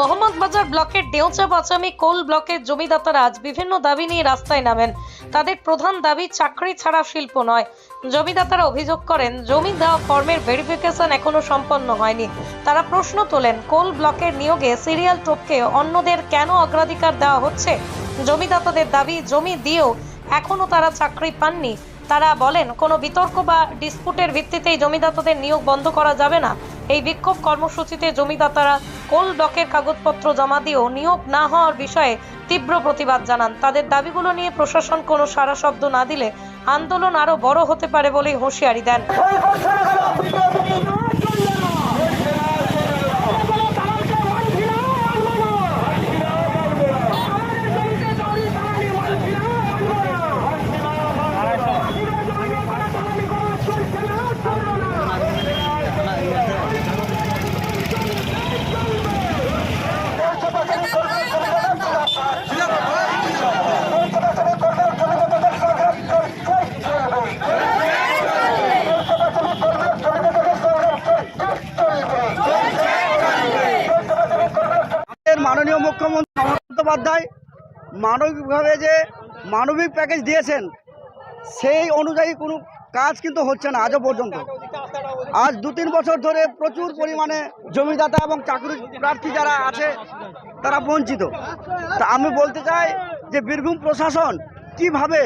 মোহাম্মদবাজার ব্লকের দেওচা বাচামি কোল ব্লকের জমিদাতারা আজ বিভিন্ন দাবি নিয়ে রাস্তায় নামেন। তাদের প্রধান দাবি, চাকরি ছাড়া শিল্প নয়। জমিদাতারা অভিযোগ করেন, জমি দেওয়া ফর্মের ভেরিফিকেশন এখনও সম্পন্ন হয়নি। তারা প্রশ্ন তোলেন, কোল ব্লকের নিয়োগে সিরিয়াল টোপকে অন্যদের কেন অগ্রাধিকার দেওয়া হচ্ছে? জমিদাতাদের দাবি, জমি দিয়েও এখনও তারা চাকরি পাননি। তারা বলেন, কোনো বিতর্ক বা ডিসপুটের ভিত্তিতেই জমিদাতাদের নিয়োগ বন্ধ করা যাবে না। এই বিক্ষোভ কর্মসূচিতে জমিদাতারা কোল ডকের কাগজপত্র জমা দিয়েও নিয়োগ না হওয়ার বিষয়ে তীব্র প্রতিবাদ জানান। তাদের দাবিগুলো নিয়ে প্রশাসন কোনো সারা শব্দ না দিলে আন্দোলন আরও বড় হতে পারে বলেই হুঁশিয়ারি দেন। মাননীয় মুখ্যমন্ত্রী মমতা বন্দ্যোপাধ্যায় মানবিকভাবে যে মানবিক প্যাকেজ দিয়েছেন, সেই অনুযায়ী কোনো কাজ কিন্তু হচ্ছে না আজও পর্যন্ত। আজ দু তিন বছর ধরে প্রচুর পরিমাণে জমিদাতা এবং চাকরি প্রার্থী যারা আছে, তারা বঞ্চিত। তা আমি বলতে চাই যে বীরভূম প্রশাসন কীভাবে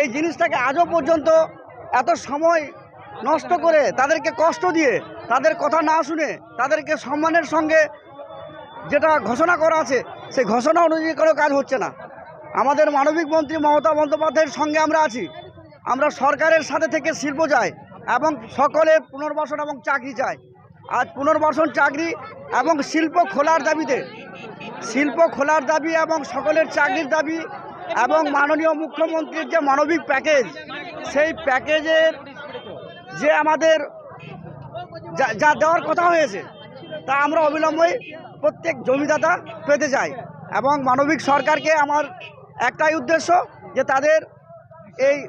এই জিনিসটাকে আজও পর্যন্ত এত সময় নষ্ট করে তাদেরকে কষ্ট দিয়ে, তাদের কথা না শুনে, তাদেরকে সম্মানের সঙ্গে যেটা ঘোষণা করা আছে, সেই ঘোষণা অনুযায়ী কোনো কাজ হচ্ছে না। আমাদের মানবিক মন্ত্রী মমতা বন্দ্যোপাধ্যায়ের সঙ্গে আমরা আছি। আমরা সরকারের সাথে থেকে শিল্প চাই এবং সকলে পুনর্বাসন এবং চাকরি চাই। আজ পুনর্বাসন, চাকরি এবং শিল্প খোলার দাবিতে, শিল্প খোলার দাবি এবং সকলের চাকরির দাবি এবং মাননীয় মুখ্যমন্ত্রীর যে মানবিক প্যাকেজ, সেই প্যাকেজের যে আমাদের যা যা দেওয়ার কথা হয়েছে তা আমরা অবিলম্বে প্রত্যেক জমিদাতা পেতে চাই এবং মানবিক সরকারকে আমার একটাই উদ্দেশ্য যে তাদের এই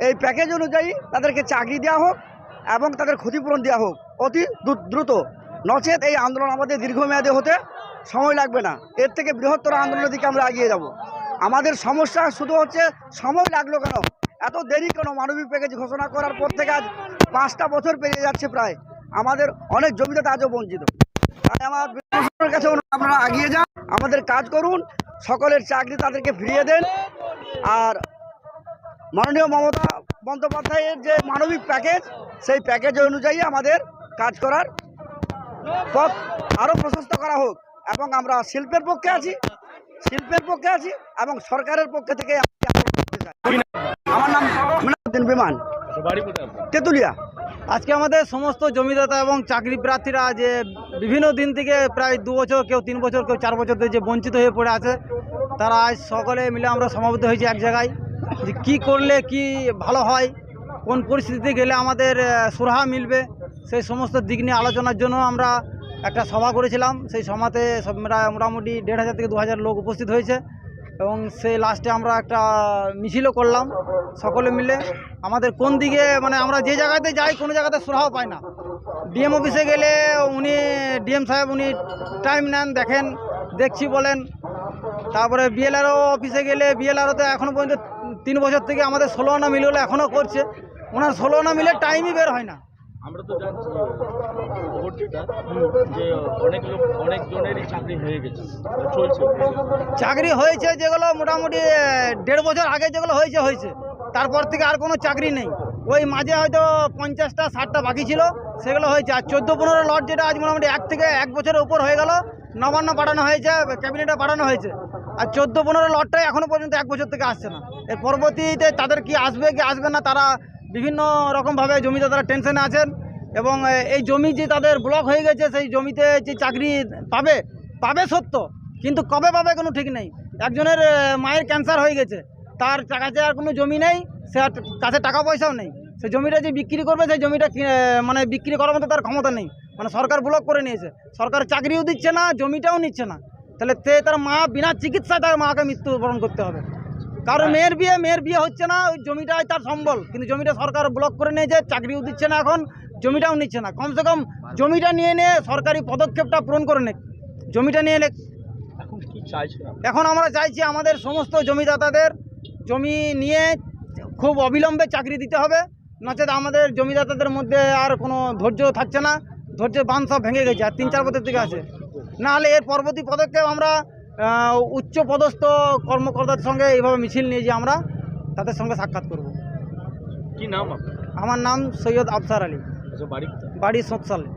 এই প্যাকেজ অনুযায়ী তাদেরকে চাকরি দেওয়া হোক এবং তাদের ক্ষতিপূরণ দেওয়া হোক অতি দ্রু- দ্রুত। নচেত এই আন্দোলন আমাদের দীর্ঘমেয়াদে হতে সময় লাগবে না। এর থেকে বৃহত্তর আন্দোলনের দিকে আমরা এগিয়ে যাব। আমাদের সমস্যা শুধু হচ্ছে সময় লাগল কেন? এত দেরি কেন? মানবিক প্যাকেজ ঘোষণা করার পর থেকে আজ পাঁচটা বছর পেরিয়ে যাচ্ছে প্রায়। আমাদের অনেক জমিদাতা আজও বঞ্চিত। তাই আমার কাছে আপনারা এগিয়ে যান আমাদের কাজ করুন সকলের চাকরি তাদেরকে ফিরিয়ে দেন। আর মাননীয় মমতা বন্দ্যোপাধ্যায়ের যে মানবিক প্যাকেজ সেই প্যাকেজ অনুযায়ী আমাদের কাজ করার পথ আরও প্রশস্ত করা হোক। এবং আমরা শিল্পের পক্ষে আছি শিল্পের পক্ষে আছি এবং সরকারের পক্ষে থেকে। আমার নাম বিমান। তেঁতুলিয়া। আজকে আমাদের সমস্ত জমিদাতা এবং চাকরি প্রার্থীরা যে বিভিন্ন দিন থেকে প্রায় দু বছর, কেউ তিন বছর, কেউ চার বছর ধরে যে বঞ্চিত হয়ে পড়ে আছে, তারা আজ সকলে মিলে আমরা সমাবেত হয়েছি এক জায়গায়। যে কী করলে কি ভালো হয়, কোন পরিস্থিতিতে গেলে আমাদের সুরাহা মিলবে, সেই সমস্ত দিক নিয়ে আলোচনার জন্য আমরা একটা সভা করেছিলাম। সেই সভাতে সব মোটা- মোটামুটি দেড় হাজার থেকে দু হাজার লোক উপস্থিত হয়েছে। এবং সেই লাস্টে আমরা একটা মিছিলও করলাম, সকলে মিলে। আমাদের কোন দিকে মানে আমরা যে জায়গাতে যাই, কোনো জায়গাতে সুরাহ পাই না। ডিএম অফিসে গেলে উনি ডিএম সাহেব উনি টাইম নেন, দেখেন, দেখছি বলেন। তারপরে বিএলআরও অফিসে গেলে বিএলআরও তো এখনও পর্যন্ত তিন বছর থেকে আমাদের ষোলো আনা মিল হলে এখনও করছে। ওনার ষোলো আনা মিলে টাইমই বের হয় না। আমরা তো জানছি যেটা যে অনেক লোক অনেক জনেরই চাকরি হয়ে গেছে চলছে চাকরি হয়েছে যেগুলো মোটামুটি দেড় বছর আগে যেগুলো হয়েছে হয়েছে। তারপর থেকে আর কোনো চাকরি নেই। ওই মাঝে হয়তো পঞ্চাশটা, ষাটটা বাকি ছিল, সেগুলো হয়েছে। আর চোদ্দ, পনেরো লট যেটা আজ মোটামুটি এক থেকে এক বছরের উপর হয়ে গেল, নবান্ন পাঠানো হয়েছে, ক্যাবিনেটে পাঠানো হয়েছে। আর চোদ্দ, পনেরো লটটাই এখনও পর্যন্ত এক বছর থেকে আসছে না। এর পরবর্তীতে তাদের কি আসবে কি আসবে না, তারা বিভিন্ন রকমভাবে জমিতে জমিদাতারা টেনশনে আছেন এবং এই জমি যে তাদের ব্লক হয়ে গেছে, সেই জমিতে যে চাকরি পাবে পাবে সত্য, কিন্তু কবে পাবে কোনো ঠিক নেই। একজনের মায়ের ক্যান্সার হয়ে গেছে, তার কাছে আর কোনো জমি নেই, সে আর কাছে টাকা পয়সাও নেই। সে জমিটা যে বিক্রি করবে, সেই জমিটা মানে বিক্রি করার মতো তার ক্ষমতা নেই। মানে সরকার ব্লক করে নিয়েছে। সরকার চাকরিও দিচ্ছে না, জমিটাও নিচ্ছে না। তাহলে তে তার মা বিনা চিকিৎসায় তার মাকে মৃত্যুবরণ করতে হবে। কারণ মেয়ের বিয়ে মেয়ের বিয়ে হচ্ছে না ওই জমিটাই তার সম্বল। কিন্তু জমিটা সরকার ব্লক করে নিয়েছে চাকরিও দিচ্ছে না এখন জমিটাও নিচ্ছে না। কমসে কম জমিটা নিয়ে নিয়ে সরকারি পদক্ষেপটা পূরণ করে নে জমিটা নিয়ে লে- এখন আমরা চাইছি আমাদের সমস্ত জমিদাতাদের জমি নিয়ে খুব অবিলম্বে চাকরি দিতে হবে। নচেত আমাদের জমিদাতাদের মধ্যে আর কোনো ধৈর্য থাকছে না। ধৈর্যের বাঁধ সব ভেঙে গেছে আর তিন চার বছর থেকে আছে। না হলে এর পরবর্তী পদক্ষেপ আমরা আহ, উচ্চ পদস্থ কর্মকর্তার সঙ্গে এইভাবে মিছিল নিয়ে যে আমরা তাদের সঙ্গে সাক্ষাৎ করব। কি নাম আমার নাম সৈয়দ আফসার আলী। আচ্ছা বাড়ি? বাড়ি সোৎসালে